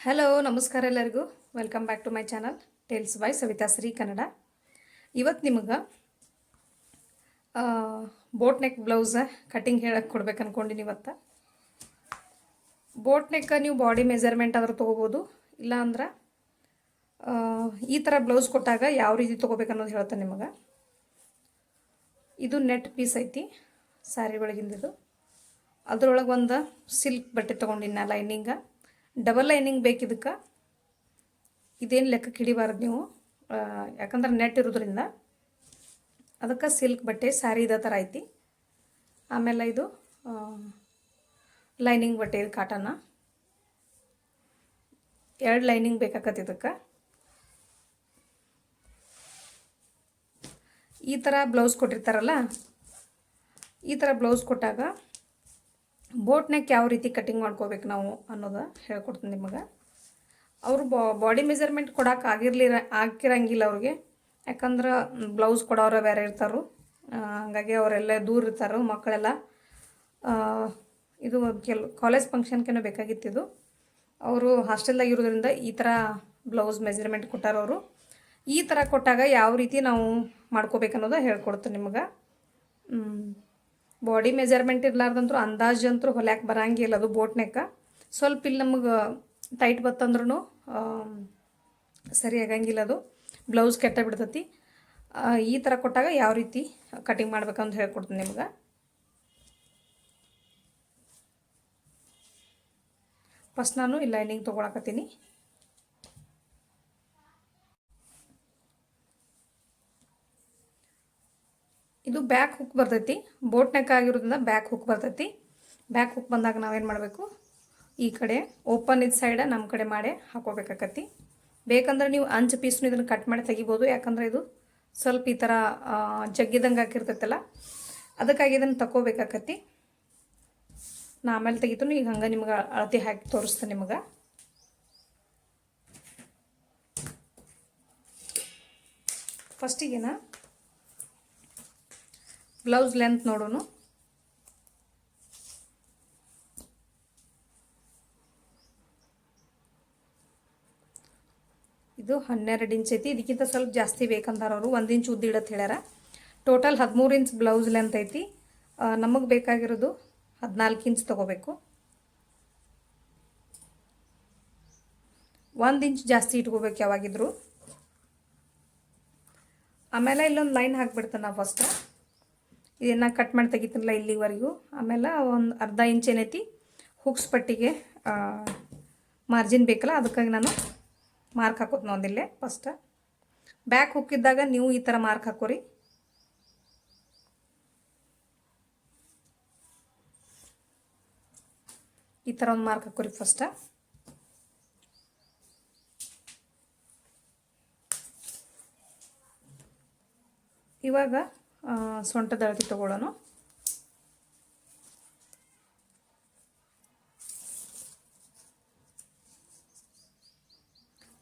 Hello ನಮಸ್ಕಾರ ಎಲ್ಲರಿಗೂ. Welcome back to my channel tales by Savita Shri Kannada ಇವತ್ತು ನಿಮಗೆ ಬೋಟ್ ನೆಕ್ ಬ್ಲೌಸ ಕಟಿಂಗ್ ಹೇಳಕ್ಕೆ ಕೊಡ್ಬೇಕು ಅನ್ಕೊಂಡಿನಿ ಇವತ್ತು. ಬೋಟ್ ನೆಕ್ ನೀವು ಬಾಡಿ ಮೆಜರ್ಮೆಂಟ್ ಆದರೂ ತೊಗೋಬೋದು ಇಲ್ಲ ಅಂದ್ರೆ ಈ ಥರ ಬ್ಲೌಸ್ ಕೊಟ್ಟಾಗ ಯಾವ ರೀತಿ ತೊಗೋಬೇಕು ಅನ್ನೋದು ಹೇಳ್ತಾನೆ ನಿಮಗೆ. ಇದು ನೆಟ್ ಪೀಸ್ ಐತಿ ಸ್ಯಾರಿ ಒಳಗಿಂದಿದು. ಅದ್ರೊಳಗೆ ಒಂದು ಸಿಲ್ಕ್ ಬಟ್ಟೆ ತೊಗೊಂಡಿನ ಲೈನಿಂಗ ಡಬಲ್ ಲೈನಿಂಗ್ ಬೇಕು ಇದಕ್ಕೆ ಇದೇನು ಲೆಕ್ಕಕ್ಕೆ ಹಿಡಿಬಾರ್ದು ನೀವು. ಯಾಕಂದ್ರೆ ನೆಟ್ ಇರೋದ್ರಿಂದ. ಅದಕ್ಕೆ ಸಿಲ್ಕ್ ಬಟ್ಟೆ ಸ್ಯಾರಿ ಇದೇ ಥರ ಐತಿ. ಆಮೇಲೆ ಇದು ಲೈನಿಂಗ್ ಬಟ್ಟೆ ಇದು ಕಾಟನ ಎರಡು ಲೈನಿಂಗ್ ಬೇಕಾಕತ್ತೆ ಇದಕ್ಕೆ. ಈ ಥರ ಬ್ಲೌಸ್ ಕೊಟ್ಟಿರ್ತಾರಲ್ಲ, ಈ ಥರ ಬ್ಲೌಸ್ ಕೊಟ್ಟಾಗ ಬೋಟ್ ನೆಕ್ ಯಾವ ರೀತಿ ಕಟಿಂಗ್ ಮಾಡ್ಕೋಬೇಕು ನಾವು ಅನ್ನೋದು ಹೇಳ್ಕೊಡ್ತೀನಿ ನಿಮಗೆ. ಅವರು ಬಾಡಿ ಮೆಜರ್ಮೆಂಟ್ ಕೊಡೋಕೆ ಆಗಿರಲಿ ಆಗಿರಂಗಿಲ್ಲ ಅವ್ರಿಗೆ. ಯಾಕಂದ್ರೆ ಬ್ಲೌಸ್ ಕೊಡೋರು ಬೇರೆ ಇರ್ತಾರೋ. ಹಂಗಾಗಿ ಅವರೆಲ್ಲ ದೂರ ಇರ್ತಾರೆ ಮಕ್ಕಳೆಲ್ಲ. ಇದು ಕೆಲ, ಕಾಲೇಜ್ ಫಂಕ್ಷನ್ಗೇನೋ ಬೇಕಾಗಿತ್ತಿದು ಅವರು ಹಾಸ್ಟೆಲ್ದಾಗ ಇರೋದ್ರಿಂದ ಈ ಥರ ಬ್ಲೌಸ್ ಮೆಜರ್ಮೆಂಟ್ ಕೊಟ್ಟಾರ ಅವರು. ಈ ಥರ ಕೊಟ್ಟಾಗ ಯಾವ ರೀತಿ ನಾವು ಮಾಡ್ಕೋಬೇಕನ್ನೋದು ಹೇಳ್ಕೊಡ್ತೀನಿ ನಿಮಗೆ. ಬಾಡಿ ಮೆಜರ್ಮೆಂಟ್ ಇರ್ಲಾರ್ದಂತೂ ಅಂದಾಜು ಅಂತೂ ಹೊಲ್ಯಾಕೆ ಬರಂಗಿಲ್ಲ ಅದು ಬೋಟ್ ನೆಕ್ಕ ಸ್ವಲ್ಪ ಇಲ್ಲಿ ನಮಗೆ ಟೈಟ್ ಬತ್ತಂದ್ರೂ ಸರಿ ಆಗಂಗಿಲ್ಲ ಅದು. ಬ್ಲೌಸ್ ಕೆಟ್ಟ ಬಿಡ್ತೈತಿ. ಈ ಥರ ಕೊಟ್ಟಾಗ ಯಾವ ರೀತಿ ಕಟಿಂಗ್ ಮಾಡ್ಬೇಕಂತ ಹೇಳ್ಕೊಡ್ತೀನಿ ನಿಮ್ಗೆ. ಫಸ್ಟ್ ನಾನು ಈ ಲೈನಿಂಗ್ ತೊಗೊಳಕತ್ತೀನಿ. ಇದು ಬ್ಯಾಕ್ ಹುಕ್ ಬರ್ತೈತಿ. ಬೋಟ್ ನೆಕ್ ಆಗಿರೋದ್ರಿಂದ ಬ್ಯಾಕ್ ಹುಕ್ ಬರ್ತೈತಿ. ಬ್ಯಾಕ್ ಹುಕ್ ಬಂದಾಗ ನಾವೇನು ಮಾಡಬೇಕು? ಈ ಕಡೆ ಓಪನ್ ಇದ್ದ ಸೈಡ ನಮ್ಮ ಕಡೆ ಮಾಡಿ ಹಾಕೋಬೇಕಾಕತಿ ಬೇಕಂದ್ರೆ ನೀವು ಅಂಚು ಪೀಸ್ನು ಇದನ್ನು ಕಟ್ ಮಾಡಿ ತೆಗಿಬೋದು. ಯಾಕಂದರೆ ಇದು ಸ್ವಲ್ಪ ಈ ಥರ ಜಗ್ಗಿದಂಗೆ ಹಾಕಿರ್ತೈತಲ್ಲ. ಅದಕ್ಕಾಗಿ ಇದನ್ನು ತಗೋಬೇಕಾಕತಿ ನಾ ಆಮೇಲೆ ತೆಗಿತು ಈಗ ಹಂಗೆ ನಿಮ್ಗೆ ಅಳತೆ ಹಾಕಿ ತೋರಿಸ್ತೇನೆ ನಿಮ್ಗೆ. ಫಸ್ಟಿಗೆನ ಬ್ಲೌಸ್ ಲೆಂತ್ ನೋಡೋಣ ಇದು ಹನ್ನೆರಡು ಇಂಚ್ ಐತಿ. ಇದಕ್ಕಿಂತ ಸ್ವಲ್ಪ ಜಾಸ್ತಿ ಬೇಕಂತಾರ ಅವರು. ಒಂದು ಇಂಚ್ ಉದ್ದ ಇಡತ್ ಹೇಳ್ಯಾರ. ಟೋಟಲ್ ಹದಿಮೂರು ಇಂಚ್ ಬ್ಲೌಸ್ ಲೆಂತ್ ಐತಿ. ನಮಗೆ ಬೇಕಾಗಿರೋದು ಹದಿನಾಲ್ಕು ಇಂಚ್ ತೊಗೋಬೇಕು. ಒಂದು ಇಂಚ್ ಜಾಸ್ತಿ ಇಟ್ಕೋಬೇಕು ಯಾವಾಗಿದ್ರು. ಆಮೇಲೆ ಇಲ್ಲೊಂದು ಲೈನ್ ಹಾಕ್ಬಿಡ್ತಾನೆ ನಾವು ಫಸ್ಟ್ ಇದನ್ನು ಕಟ್ ಮಾಡಿ ತೆಗಿತೀನಲ್ಲ ಇಲ್ಲಿವರೆಗೂ. ಆಮೇಲೆ ಒಂದು ಅರ್ಧ ಇಂಚ್ ಏನೈತಿ ಹುಕ್ಸ್ ಪಟ್ಟಿಗೆ ಮಾರ್ಜಿನ್ ಬೇಕಲ್ಲ, ಅದಕ್ಕಾಗಿ ನಾನು ಮಾರ್ಕ್ ಹಾಕೋತೀನಿ ಒಂದಿಲ್ಲೇ ಫಸ್ಟ್ ಬ್ಯಾಕ್ ಹುಕ್ಕಿದ್ದಾಗ ನೀವು ಈ ಥರ ಮಾರ್ಕ್ ಹಾಕೋರಿ. ಈ ಥರ ಒಂದು ಮಾರ್ಕ್ ಹಾಕೋರಿ ಫಸ್ಟ ಇವಾಗ ಸೊಂಟದ ಅಳತೆ ತೊಗೊಳ್ಳೋಣ.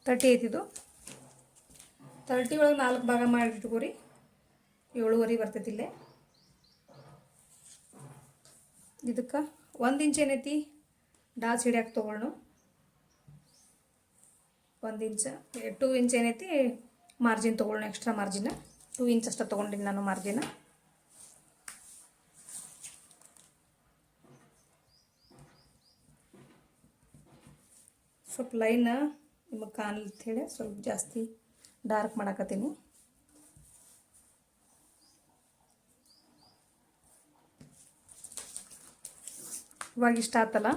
ತರ್ಟಿ ಐತಿದು ತರ್ಟಿ ಒಳಗೆ ನಾಲ್ಕು ಭಾಗ ಮಾಡಿ ಇಟ್ಕೋರಿ ಏಳುವರೆ ಬರ್ತೈತಿ ಇಲ್ಲೇ. ಇದಕ್ಕೆ ಒಂದು ಇಂಚ್ ಏನೈತಿ? ಡಾಸ್ ಹಿಡಿಯಕ್ಕೆ ತೊಗೊಳ್ಳೋಣ ಒಂದು ಇಂಚ, ಟೂ ಇಂಚ್ ಏನೈತಿ? ಮಾರ್ಜಿನ್ ತೊಗೊಳ್ಳೋಣ ಎಕ್ಸ್ಟ್ರಾ ಮಾರ್ಜಿನ. ಟೂ ಇಂಚ್ ಅಷ್ಟು ತೊಗೊಂಡಿನಿ ನಾನು ಮಾರ್ಜಿನ. ಸ್ವಲ್ಪ ಲೈನ್ ನಿಮಗೆ ಕಾಣಲಿತ್ತು ಹೇಳಿ, ಸ್ವಲ್ಪ ಜಾಸ್ತಿ ಡಾರ್ಕ್ ಮಾಡಾಕತ್ತೀನಿ. ಇವಾಗ ಇಷ್ಟ ಆತಲ್ಲ?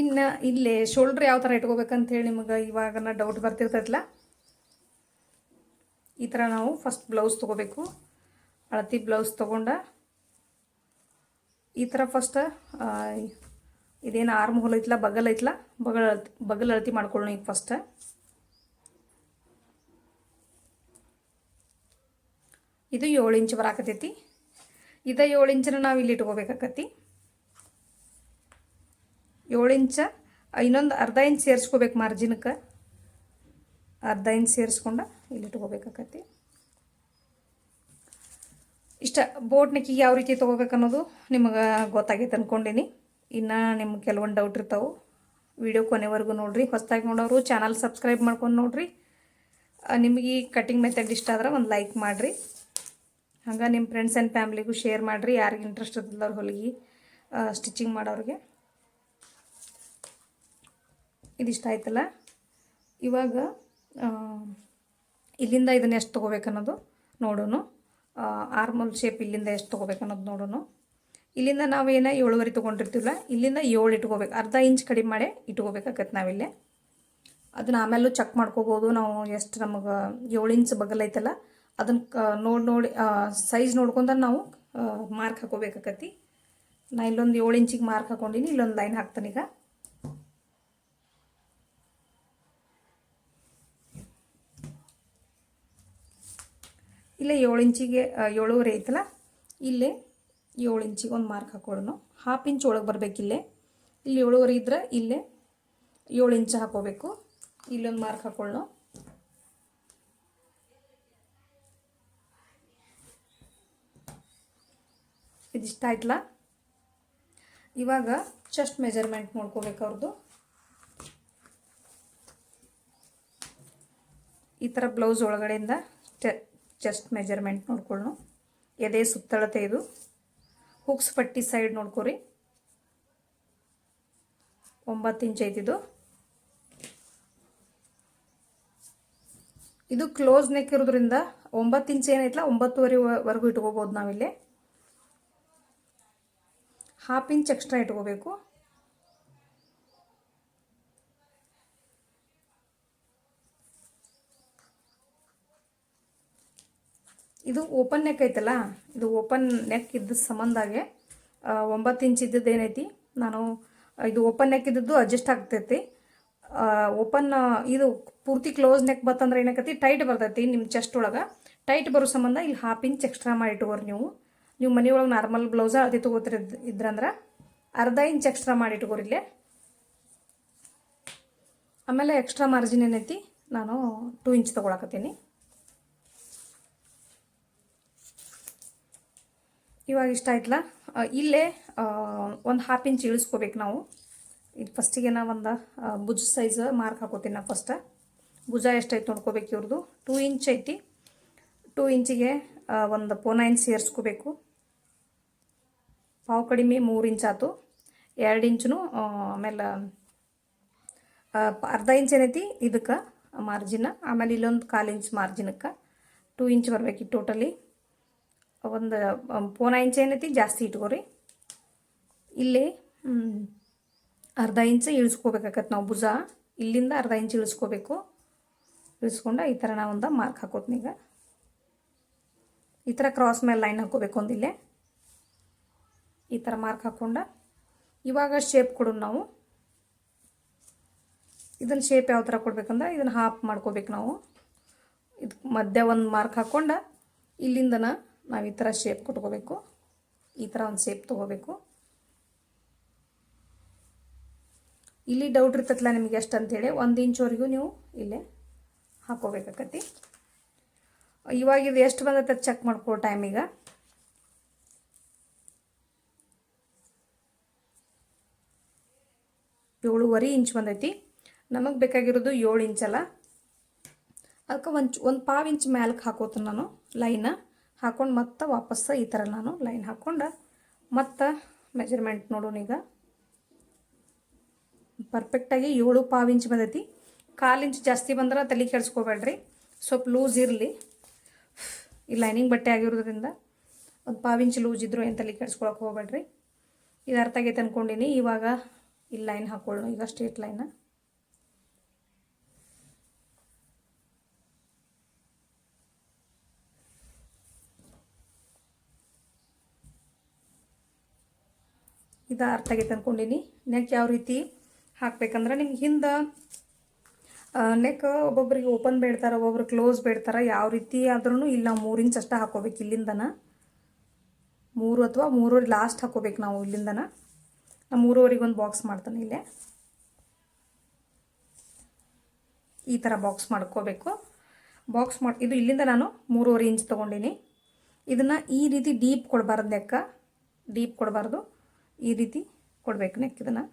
ಇನ್ನು ಇಲ್ಲೇ ಶೋಲ್ಡ್ರ್ ಯಾವ ಥರ ಇಟ್ಕೋಬೇಕಂತ ಹೇಳಿ ನಿಮಗೆ ಇವಾಗ ಡೌಟ್ ಬರ್ತಿರ್ತೈತಲ್ಲ ನಾವು ಫಸ್ಟ್ ಬ್ಲೌಸ್ ತೊಗೋಬೇಕು. ಅಳತಿ ಬ್ಲೌಸ್ ತೊಗೊಂಡ ಈ ಥರ ಫಸ್ಟ್ ಇದೇನು ಆರ್ಮ್ ಹೋಲ್ ಐತ್ಲ, ಬಗಲ್ ಐತ್ಲ, ಬಗಲ್ ಅಳತಿ ಬಗಲ್ ಅಳತಿ ಮಾಡ್ಕೊಳ್ಳೋಣ ಈಗ ಫಸ್ಟ್ ಇದು ಏಳು ಇಂಚ್ ಬರಾಕತೈತಿ ಇದು ಏಳು ಇಂಚನ ನಾವು ಇಲ್ಲಿ ಇಟ್ಕೋಬೇಕಾಕತಿ. ಏಳು ಇಂಚ ಇನ್ನೊಂದು ಅರ್ಧ ಇಂಚ್ ಸೇರಿಸ್ಕೋಬೇಕು ಮಾರ್ಜಿನ್ಗೆ ಅರ್ಧ ಇಂಚ್ ಸೇರಿಸ್ಕೊಂಡು ಇಲ್ಲಿ ಇಟ್ಕೋಬೇಕಾಕತಿ ಇಷ್ಟ ಬೋಟ್ ಯಾವ ರೀತಿ ತೊಗೋಬೇಕು ಅನ್ನೋದು ನಿಮಗೆ ಗೊತ್ತಾಗೈತೆ ಅಂದ್ಕೊಂಡೀನಿ ಇನ್ನು ನಿಮ್ಗೆ ಕೆಲವೊಂದು ಡೌಟ್ ಇರ್ತಾವೆ. ವಿಡಿಯೋ ಕೊನೆವರೆಗೂ ನೋಡಿರಿ. ಹೊಸದಾಗಿ ನೋಡೋರು ಚಾನಲ್ ಸಬ್ಸ್ಕ್ರೈಬ್ ಮಾಡ್ಕೊಂಡು ನೋಡಿರಿ. ನಿಮಗೆ ಈ ಕಟಿಂಗ್ ಮೆಥಡ್ ಇಷ್ಟ ಆದ್ರೆ ಒಂದು ಲೈಕ್ ಮಾಡಿರಿ. ಹಂಗೆ ನಿಮ್ಮ ಫ್ರೆಂಡ್ಸ್ ಆ್ಯಂಡ್ ಫ್ಯಾಮ್ಲಿಗೂ ಶೇರ್ ಮಾಡಿರಿ. ಯಾರಿಗೆ ಇಂಟ್ರೆಸ್ಟ್ ಇದ್ದವ್ರು ಹೊಲಿಗೆ ಸ್ಟಿಚಿಂಗ್ ಮಾಡೋರಿಗೆ. ಇದಿಷ್ಟ ಆಯ್ತಲ್ಲ? ಇವಾಗ ಇಲ್ಲಿಂದ ಇದನ್ನು ಎಷ್ಟು ತೊಗೋಬೇಕನ್ನೋದು ನೋಡೋಣ ಆರ್ಮಲ್ ಶೇಪ್ ಇಲ್ಲಿಂದ ಎಷ್ಟು ತೊಗೋಬೇಕನ್ನೋದು ನೋಡೋಣ ಇಲ್ಲಿಂದ ನಾವೇನು ಏಳುವರೆ ತೊಗೊಂಡಿರ್ತೀವಲ್ಲ, ಇಲ್ಲಿಂದ ಏಳು ಇಟ್ಕೋಬೇಕು. ಅರ್ಧ ಇಂಚ್ ಕಡಿಮೆ ಮಾಡಿ ಇಟ್ಕೋಬೇಕಾಗತ್ತೆ ನಾವಿಲ್ಲಿ. ಅದನ್ನ ಆಮೇಲೂ ಚೆಕ್ ಮಾಡ್ಕೋಬೋದು ನಾವು ಎಷ್ಟು ನಮಗೆ ಏಳು ಇಂಚ್ ಬಗಲ್ ಐತಲ್ಲ ಅದನ್ನು ಕ, ನೋಡಿ ನೋಡಿ ಸೈಜ್ ನೋಡ್ಕೊಂಡ ನಾವು ಮಾರ್ಕ್ ಹಾಕೋಬೇಕಾಕತಿ ನಾ ಇಲ್ಲೊಂದು ಏಳು ಇಂಚಿಗೆ ಮಾರ್ಕ್ ಹಾಕೊಂಡಿನಿ, ಇಲ್ಲೊಂದು ಲೈನ್ ಹಾಕ್ತಾನೆ ಇಲ್ಲೇ ಏಳು ಇಂಚಿಗೆ ಏಳೂವರೆ ಐತಲ್ಲ? ಇಲ್ಲೇ ಏಳು ಇಂಚಿಗೆ ಒಂದು ಮಾರ್ಕ್ ಹಾಕೊಳ್ಳೋಣ ಹಾಫ್ ಇಂಚ್ ಒಳಗೆ ಬರಬೇಕಿಲ್ಲೇ ಇಲ್ಲಿ. ಏಳುವರೆ ಇದ್ರೆ ಇಲ್ಲೇ ಏಳು ಇಂಚ್ ಹಾಕೋಬೇಕು. ಇಲ್ಲೊಂದು ಮಾರ್ಕ್ ಹಾಕೊಳ್ಳೋಣ ಇದಿಷ್ಟ ಆಯ್ತಲ್ಲ? ಇವಾಗ ಚೆಸ್ಟ್ ಮೆಜರ್ಮೆಂಟ್ ನೋಡ್ಕೋಬೇಕು ಅವ್ರದ್ದು ಈ ಥರ ಬ್ಲೌಸ್ ಒಳಗಡೆಯಿಂದ ಚೆಸ್ಟ್ ಮೆಜರ್ಮೆಂಟ್ ನೋಡ್ಕೊಳ್ಳೋ ಎದೆ ಸುತ್ತಳತೆ ಇದು. ಹುಕ್ಸ್ ಪಟ್ಟಿ ಸೈಡ್ ನೋಡ್ಕೊರಿ. ಒಂಬತ್ತು ಇಂಚ್ ಐತಿದು ಇದು. ಕ್ಲೋಸ್ ನೆಕ್ ಇರೋದ್ರಿಂದ ಒಂಬತ್ತು ಇಂಚ್ ಏನೈತಲ್ಲ ಒಂಬತ್ತುವರೆ ವರೆಗೂ ಇಟ್ಕೋಬೋದು ನಾವಿಲ್ಲಿ. ಹಾಫ್ ಇಂಚ್ ಎಕ್ಸ್ಟ್ರಾ ಇಟ್ಕೋಬೇಕು. ಇದು ಓಪನ್ ನೆಕ್ ಐತಲ್ಲ, ಇದು ಓಪನ್ ನೆಕ್ ಇದ್ದ ಸಂಬಂಧಾಗೆ ಒಂಬತ್ತು ಇಂಚ್ ಇದ್ದದ್ದು ಏನೈತಿ, ನಾನು, ಇದು ಓಪನ್ ನೆಕ್ ಇದ್ದದ್ದು ಅಡ್ಜಸ್ಟ್ ಆಗ್ತೈತಿ. ಓಪನ್ ಇದು ಪೂರ್ತಿ ಕ್ಲೋಸ್ ನೆಕ್ ಬತ್ತಂದ್ರೆ ಏನಾಕತಿ ಟೈಟ್ ಬರ್ತೈತಿ ನಿಮ್ಮ ಚೆಸ್ಟ್ ಒಳಗೆ. ಟೈಟ್ ಬರೋ ಸಂಬಂಧ ಇಲ್ಲಿ ಹಾಫ್ ಇಂಚ್ ಎಕ್ಸ್ಟ್ರಾ ಮಾಡಿ ಇಟ್ಕೋರಿ ನೀವು. ನೀವು ಮನೆಯೊಳಗೆ ನಾರ್ಮಲ್ ಬ್ಲೌಸ ಅದೇ ತೊಗೋತಿರ ಇದ್ರಂದ್ರೆ ಅರ್ಧ ಇಂಚ್ ಎಕ್ಸ್ಟ್ರಾ ಮಾಡಿ ಇಟ್ಕೋರಿ ಇಲ್ಲೇ. ಆಮೇಲೆ ಎಕ್ಸ್ಟ್ರಾ ಮಾರ್ಜಿನ್ ಏನೈತಿ, ನಾನು ಟೂ ಇಂಚ್ ತೊಗೊಳಕತ್ತೀನಿ. ಇವಾಗ ಇಷ್ಟ ಆಯ್ತಲ್ಲ? ಇಲ್ಲೇ ಒಂದು ಹಾಫ್ ಇಂಚ್ ಇಳಿಸ್ಕೋಬೇಕು ನಾವು. ಇದು ಫಸ್ಟಿಗೆ ನಾ ಒಂದು ಭುಜ ಸೈಜ್ ಮಾರ್ಕ್ ಹಾಕೋತೀನಿ ನಾ ಫಸ್ಟ ಭುಜ ಎಷ್ಟೈತೆ ನೋಡ್ಕೋಬೇಕು ಇವ್ರದ್ದು ಟೂ ಇಂಚ್ ಐತಿ. ಟೂ ಇಂಚಿಗೆ ಒಂದು ಪೋನೈನ್ ಸೇರಿಸ್ಕೋಬೇಕು. ಪಾವು ಕಡಿಮೆ ಮೂರು ಇಂಚ್ ಆಯ್ತು ಎರಡು ಇಂಚು ಆಮೇಲೆ ಅರ್ಧ ಇಂಚ್ ಏನೈತಿ? ಇದಕ್ಕೆ ಮಾರ್ಜಿನ್ ಆಮೇಲೆ ಇಲ್ಲೊಂದು ಕಾಲು ಇಂಚ್ ಮಾರ್ಜಿನಕ್ಕೆ ಟೂ ಇಂಚ್ ಬರಬೇಕು ಟೋಟಲಿ ಒಂದು ಪೋನ ಇಂಚ್ ಏನೈತಿ? ಜಾಸ್ತಿ ಇಟ್ಕೋರಿ. ಇಲ್ಲಿ ಅರ್ಧ ಇಂಚ್ ಇಳಿಸ್ಕೋಬೇಕಾಗತ್ತೆ ನಾವು ಭುಜ. ಇಲ್ಲಿಂದ ಅರ್ಧ ಇಂಚ್ ಇಳಿಸ್ಕೋಬೇಕು. ಇಳಿಸ್ಕೊಂಡು ಈ ಥರ ನಾವು ಒಂದು ಮಾರ್ಕ್ ಈಗ. ಈ ಥರ ಕ್ರಾಸ್ ಮೇಲೆ ಲೈನ್ ಹಾಕೋಬೇಕು ಒಂದಿಲ್ಲೇ ಈ ಥರ ಮಾರ್ಕ್ ಹಾಕ್ಕೊಂಡು ಇವಾಗ ಶೇಪ್ ಕೊಡೋಣ ನಾವು. ಇದನ್ನು ಶೇಪ್ ಯಾವ ಥರ ಕೊಡ್ಬೇಕಂದ್ರೆ ಇದನ್ನು ಹಾಫ್ ಮಾಡ್ಕೋಬೇಕು ನಾವು. ಇದಕ್ಕೆ ಮಧ್ಯ ಒಂದು ಮಾರ್ಕ್ ಹಾಕ್ಕೊಂಡು ಇಲ್ಲಿಂದನ ನಾವು ಈ ಥರ ಶೇಪ್ ಕೊಟ್ಕೋಬೇಕು. ಈ ಥರ ಒಂದು ಶೇಪ್ ತೊಗೋಬೇಕು. ಇಲ್ಲಿ ಡೌಟ್ ಇರ್ತೈತಲ್ಲ ನಿಮಗೆ ಎಷ್ಟು ಅಂತೇಳಿ ಒಂದು ಇಂಚ್ವರೆಗೂ ನೀವು ಇಲ್ಲೇ ಹಾಕೋಬೇಕಾಕತಿ ಇವಾಗ ಇದು ಎಷ್ಟು ಬಂದತ್ತೆ ಚೆಕ್ ಮಾಡ್ಕೋ ಟೈಮಿಗೆ ಏಳುವರೆ ಇಂಚ್ ಬಂದೈತಿ. ನಮಗೆ ಬೇಕಾಗಿರೋದು ಏಳು ಇಂಚಲ್ಲ ಅದಕ್ಕೆ ಒಂದು ಒಂದು ಪಾವು ಇಂಚ್ ಮ್ಯಾಲಕ್ಕೆ ಹಾಕೋತೀನಿ ನಾನು ಲೈನ ಹಾಕೊಂಡು ಮತ್ತೆ ವಾಪಸ್ ಈ ಥರ ನಾನು ಲೈನ್ ಹಾಕ್ಕೊಂಡು ಮತ್ತೆ ಮೆಜರ್ಮೆಂಟ್ ನೋಡೋಣ ಈಗ. ಪರ್ಫೆಕ್ಟಾಗಿ ಏಳು ಪಾವು ಇಂಚ್ ಬಂದೈತಿ. ಕಾಲು ಇಂಚ್ ಜಾಸ್ತಿ ಬಂದ್ರೆ ತಲೆ ಕೆಡಿಸ್ಕೋಬೇಡ್ರಿ. ಸ್ವಲ್ಪ ಲೂಸ್ ಇರಲಿ. ಈ ಲೈನಿಂಗ್ ಬಟ್ಟೆ ಆಗಿರೋದ್ರಿಂದ ಒಂದು ಪಾವು ಇಂಚ್ ಲೂಸ್ ಇದ್ದರೂ ಏನು ತಲೆ ಕೆಡಿಸ್ಕೊಳಕ್ಕೆ ಹೋಗ್ಬೇಡ್ರಿ. ಇದು ಅರ್ಥ ಆಗೈತೆ ಅಂದ್ಕೊಂಡಿನಿ ಇವಾಗ ಇಲ್ಲಿ ಲೈನ್ ಹಾಕೊಳ್ಳೋಣ. ಈಗ ಸ್ಟ್ರೇಟ್ ಲೈನ ಇದು ಅರ್ಥ ಆಗೈತೆ ಅಂದ್ಕೊಂಡಿನಿ ನೆಕ್ ಯಾವ ರೀತಿ ಹಾಕ್ಬೇಕಂದ್ರೆ ನಿಮ್ಗೆ ಹಿಂದೆ ನೆಕ್ ಒಬ್ಬೊಬ್ರಿಗೆ ಓಪನ್ ಬೇಡ್ತಾರೆ, ಒಬ್ಬೊಬ್ರು ಕ್ಲೋಸ್ ಬೇಡ್ತಾರೆ, ಯಾವ ರೀತಿ ಆದ್ರೂ ಇಲ್ಲ, ಮೂರು ಇಂಚ್ ಅಷ್ಟೇ ಹಾಕೋಬೇಕು ಇಲ್ಲಿಂದನ. ಮೂರು ಅಥವಾ ಮೂರುವರೆ ಲಾಸ್ಟ್ ಹಾಕೋಬೇಕು ನಾವು ಇಲ್ಲಿಂದನ. ನಾನು ಮೂರುವರೆಗೆ ಒಂದು ಬಾಕ್ಸ್ ಮಾಡ್ತಾನೆ ಇಲ್ಲೇ. ಈ ಥರ ಬಾಕ್ಸ್ ಮಾಡ್ಕೋಬೇಕು. ಬಾಕ್ಸ್ ಮಾಡಿ, ಇದು ಇಲ್ಲಿಂದ ನಾನು ಮೂರುವರೆ ಇಂಚ್ ತೊಗೊಂಡಿನಿ. ಇದನ್ನು ಈ ರೀತಿ ಡೀಪ್ ಕೊಡಬಾರ್ದು ನೆಕ್ಕ. ಡೀಪ್ ಕೊಡಬಾರ್ದು. ಈ ರೀತಿ ಕೊಡ್ಬೇಕು ನೆಕ್ ಇದನ್ನು.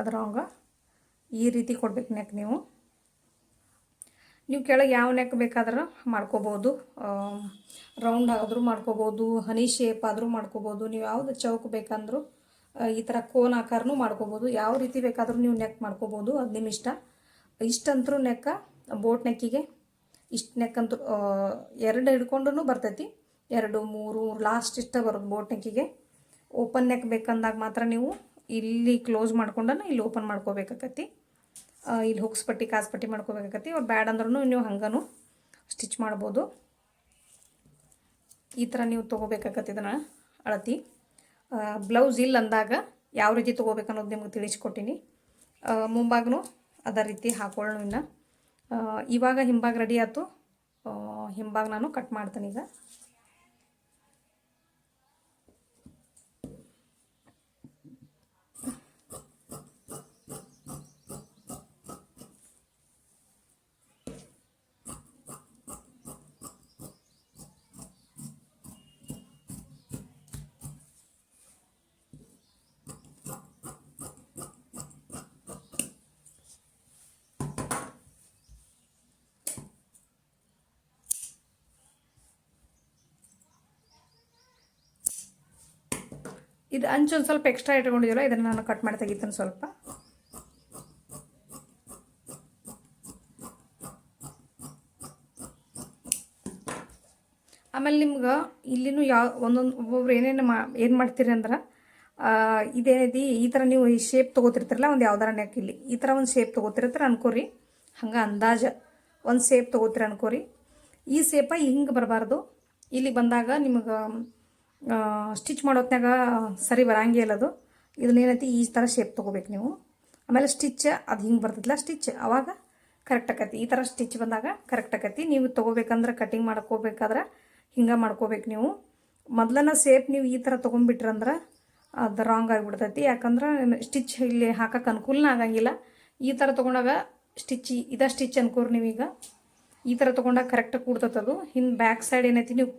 ಅದರ ರಾಂಗ ಈ ರೀತಿ ಕೊಡ್ಬೇಕು ನೆಕ್ ನೀವು. ನೀವು ಕೆಳಗೆ ಯಾವ ನೆಕ್ ಬೇಕಾದ್ರೆ ಮಾಡ್ಕೋಬೋದು. ರೌಂಡ್ ಆದರೂ ಮಾಡ್ಕೋಬೋದು ಹನಿ ಶೇಪ್ ಆದರೂ ಮಾಡ್ಕೋಬೋದು, ನೀವು ಯಾವುದು ಚೌಕ್ ಬೇಕಂದರೂ ಈ ಥರ ಕೋನ್ ಆಕಾರನೂ ಮಾಡ್ಕೋಬೋದು. ಯಾವ ರೀತಿ ಬೇಕಾದರೂ ನೀವು ನೆಕ್ ಮಾಡ್ಕೋಬೋದು, ಅದು ನಿಮ್ಮ ಇಷ್ಟ. ಇಷ್ಟಂತರೂ ನೆಕ್ಕ ಬೋಟ್ ನೆಕ್ಕಿಗೆ ಇಷ್ಟು ನೆಕ್ ಅಂತೂ ಎರಡು ಹಿಡ್ಕೊಂಡು ಬರ್ತೈತಿ. ಎರಡು ಮೂರು ಲಾಸ್ಟ್ ಇಷ್ಟ ಬರೋದು ಬೋಟ್ ನೆಕ್ಕಿಗೆ ಓಪನ್ ನೆಕ್ ಬೇಕಂದಾಗ ಮಾತ್ರ ನೀವು ಇಲ್ಲಿ ಕ್ಲೋಸ್ ಮಾಡ್ಕೊಂಡನ ಇಲ್ಲಿ ಓಪನ್ ಮಾಡ್ಕೋಬೇಕಾಕತಿ. ಆ, ಇಲ್ಲಿ ಹುಕ್ಸ್ ಪಟ್ಟಿ ಕಾಸು ಪಟ್ಟಿ ಮಾಡ್ಕೋಬೇಕಾಕತಿ. ಅವ್ರು ಬ್ಯಾಡ್ ಅಂದ್ರೂ ನೀವು ಹಂಗನು ಸ್ಟಿಚ್ ಮಾಡ್ಬೋದು. ಈ ಥರ ನೀವು ತೊಗೋಬೇಕಾಗತ್ತೆ ಇದನ್ನು ಅಳತಿ. ಬ್ಲೌಸ್ ಇಲ್ಲ ಅಂದಾಗ ಯಾವ ರೀತಿ ತೊಗೋಬೇಕು ಅನ್ನೋದು ನಿಮ್ಗೆ ತಿಳಿಸ್ಕೊಟ್ಟಿನಿ. ಮುಂಭಾಗನು ಅದೇ ರೀತಿ ಹಾಕೊಳ್ಳೋಣ ಇನ್ನು. ಇವಾಗ ಹಿಂಭಾಗ ರೆಡಿ ಆಯ್ತು ಹಿಂಭಾಗ ನಾನು ಕಟ್ ಮಾಡ್ತೇನೆ ಈಗ. ಇದು ಅಂಚು ಒಂದು ಸ್ವಲ್ಪ ಎಕ್ಸ್ಟ್ರಾ ಇಟ್ಕೊಂಡಿದ್ದೀರ ಇದನ್ನು ನಾನು ಕಟ್ ಮಾಡಿ ತೆಗಿತೀನಿ ಸ್ವಲ್ಪ. ಆಮೇಲೆ ನಿಮ್ಗೆ ಇಲ್ಲಿನೂ ಯಾವ ಒಂದೊಂದು ಒಬ್ಬೊಬ್ರು ಏನೇನು ಮಾ ಏನು ಮಾಡ್ತೀರಿ ಅಂದ್ರೆ ಆ, ಇದೇನೈತಿ ಈ ಥರ ನೀವು ಈ ಶೇಪ್ ತೊಗೋತಿರ್ತೀರಲ್ಲ ಒಂದು ಯಾವ್ದಾರ ಇಲ್ಲಿ ಈ ಥರ ಒಂದು ಶೇಪ್ ತೊಗೋತಿರ್ತೀರ ಅನ್ಕೋರಿ. ಹಂಗೆ ಅಂದಾಜ ಒಂದು ಶೇಪ್ ತೊಗೋತೀರ ಅನ್ಕೋರಿ. ಈ ಶೇಪ ಹಿಂಗೆ ಬರಬಾರ್ದು. ಇಲ್ಲಿಗೆ ಬಂದಾಗ ನಿಮಗೆ ಸ್ಟಿಚ್ ಮಾಡೋತ್ನಾಗ ಸರಿ ಬರಂಗೇ ಇಲ್ಲ ಅದು. ಇದನ್ನೇನೈತಿ ಈ ಥರ ಶೇಪ್ ತೊಗೋಬೇಕು ನೀವು. ಆಮೇಲೆ ಸ್ಟಿಚ್ ಅದು ಹಿಂಗೆ ಬರ್ತದಲ್ಲ ಸ್ಟಿಚ್ ಅವಾಗ ಕರೆಕ್ಟ್ ಆಕತಿ. ಈ ಥರ ಸ್ಟಿಚ್ ಬಂದಾಗ ಕರೆಕ್ಟ್ ಆಕತಿ. ನೀವು ತೊಗೋಬೇಕಂದ್ರೆ ಕಟಿಂಗ್ ಮಾಡ್ಕೋಬೇಕಾದ್ರೆ ಹಿಂಗೆ ಮಾಡ್ಕೋಬೇಕು ನೀವು. ಮೊದ್ಲನ ಸೇಪ್ ನೀವು ಈ ಥರ ತೊಗೊಂಡ್ಬಿಟ್ರಂದ್ರೆ ಅದು ರಾಂಗ್ ಆಗಿಬಿಡ್ತೈತಿ. ಯಾಕಂದ್ರೆ ಸ್ಟಿಚ್ ಇಲ್ಲಿ ಹಾಕಕ್ಕೆ ಅನುಕೂಲನ ಆಗಂಗಿಲ್ಲ. ಈ ಥರ ತೊಗೊಂಡಾಗ ಸ್ಟಿಚ್ ಇದ ಸ್ಟಿಚ್ ಅನ್ಕೋರಿ ನೀವೀಗ. ಈ ಥರ ತೊಗೊಂಡಾಗ ಕರೆಕ್ಟಾಗಿ ಅದು. ಹಿಂದೆ ಬ್ಯಾಕ್ ಸೈಡ್ ಏನೈತಿ, ನೀವು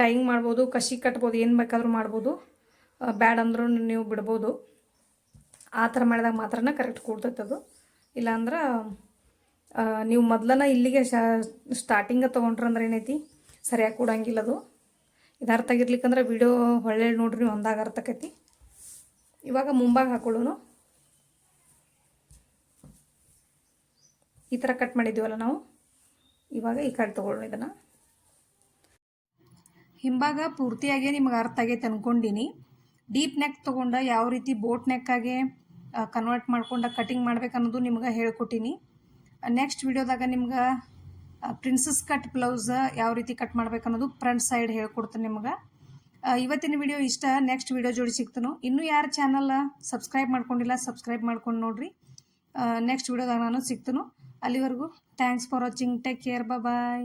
ಟೈಂಗ್ ಮಾಡ್ಬೋದು, ಕಸಿ ಕಟ್ಬೋದು, ಏನು ಬೇಕಾದರೂ ಮಾಡ್ಬೋದು. ಬ್ಯಾಡ್ ಅಂದ್ರೂ ನೀವು ಬಿಡ್ಬೋದು. ಆ ಥರ ಮಾಡಿದಾಗ ಮಾತ್ರ ಕರೆಕ್ಟ್ ಕೂಡ್ತೈತೆ ಅದು ಇಲ್ಲಾಂದ್ರೆ ನೀವು ಮೊದ್ಲನ ಇಲ್ಲಿಗೆ ಸ್ಟಾರ್ಟಿಂಗ ತೊಗೊಂಡ್ರಂದ್ರೆ ಏನೈತಿ? ಸರಿಯಾಗಿ ಕೂಡಂಗಿಲ್ಲ ಅದು. ಇದರ್ಥ ಆಗಿರ್ಲಿಕ್ಕಂದ್ರೆ ವಿಡಿಯೋ ಒಳ್ಳೆ ನೋಡ್ರಿ ನೀವು ಒಂದಾಗ ಅರ್ಥ ಇವಾಗ ಮುಂಭಾಗ ಹಾಕೊಳ್ಳೋನು. ಈ ಥರ ಕಟ್ ಮಾಡಿದ್ದೀವಲ್ಲ ನಾವು? ಇವಾಗ ಈ ಕಡೆ ತೊಗೊಳ್ಳೋಣ ಇದನ್ನು. ಹಿಂಭಾಗ ಪೂರ್ತಿಯಾಗಿ ನಿಮಗೆ ಅರ್ಥ ಆಗೈತೆ ಅನ್ಕೊಂಡಿನಿ. ಡೀಪ್ ನೆಕ್ ತೊಗೊಂಡ ಯಾವ ರೀತಿ ಬೋಟ್ ನೆಕ್ಕಾಗೆ ಕನ್ವರ್ಟ್ ಮಾಡ್ಕೊಂಡು ಕಟಿಂಗ್ ಮಾಡ್ಬೇಕು ಅನ್ನೋದು ನಿಮ್ಗೆ ಹೇಳ್ಕೊಟ್ಟಿನಿ. ನೆಕ್ಸ್ಟ್ ವಿಡಿಯೋದಾಗ ನಿಮ್ಗೆ ಪ್ರಿನ್ಸಸ್ ಕಟ್ ಬ್ಲೌಸ್ ಯಾವ ರೀತಿ ಕಟ್ ಮಾಡ್ಬೇಕು ಅನ್ನೋದು ಫ್ರಂಟ್ ಸೈಡ್ ಹೇಳ್ಕೊಡ್ತೀನಿ ನಿಮ್ಗೆ. ಇವತ್ತಿನ ವಿಡಿಯೋ ಇಷ್ಟ ನೆಕ್ಸ್ಟ್ ವಿಡಿಯೋ ಜೋಡಿ ಸಿಗ್ತಾನು. ಇನ್ನೂ ಯಾರು ಚಾನಲ್ ಸಬ್ಸ್ಕ್ರೈಬ್ ಮಾಡ್ಕೊಂಡಿಲ್ಲ ಸಬ್ಸ್ಕ್ರೈಬ್ ಮಾಡ್ಕೊಂಡು ನೋಡ್ರಿ. ನೆಕ್ಸ್ಟ್ ವಿಡಿಯೋದಾಗ ನಾನು ಸಿಗ್ತಾನು. ಅಲ್ಲಿವರೆಗೂ thanks for watching take care bye